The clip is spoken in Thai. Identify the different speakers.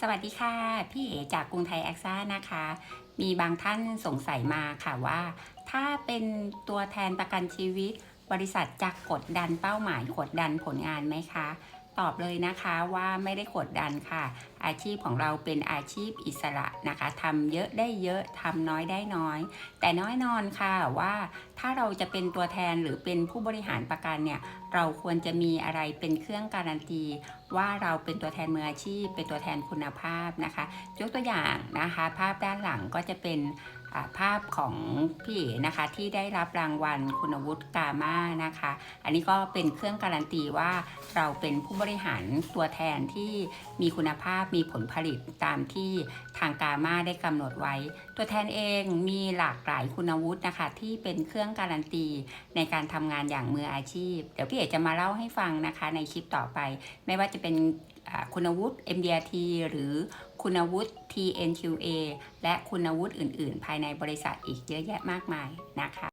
Speaker 1: สวัสดีค่ะ พี่เอจากกรุงไทยแอคซ่านะคะ มีบางท่านสงสัยมาค่ะว่า ถ้าเป็นตัวแทนประกันชีวิต บริษัทจะกดดันเป้าหมายกดดันผลงานไหมคะ ตอบเลยนะคะว่าไม่ได้กดดันค่ะ อาชีพของเราเป็นอาชีพอิสระนะคะทำเยอะได้เยอะทำน้อยได้น้อย แต่น้อยนอนค่ะว่าถ้าเราจะเป็นตัวแทนหรือเป็นผู้บริหารประกันเนี่ยเราควรจะมีอะไรเป็นเครื่องการันตี ว่าเราเป็นตัวแทนมืออาชีพ เป็นตัวแทนคุณภาพนะคะยกตัวอย่างนะคะ ภาพด้านหลังก็จะเป็น ภาพของพี่เอ๋นะคะที่ได้รับรางวัลคุณวุฒิกามานะคะ อันนี้ก็เป็นเครื่องการันตีว่าเราเป็นผู้บริหารตัวแทนที่มีคุณภาพมีผลผลิตตามที่ทางกามาได้กำหนดไว้ ตัวแทนเองมีหลากหลายคุณวุฒินะคะ ที่เป็นเครื่องการันตีในการทำงานอย่างมืออาชีพ เดี๋ยวพี่เอกจะมาเล่าให้ฟังนะคะในคลิปต่อไป ไม่ว่าจะเป็นอ่าคุณวุฒิ MDRT หรือ คุณวุฒิ TNQA และคุณวุฒิอื่น ๆ ภายในบริษัทอีกเยอะแยะมากมายนะคะ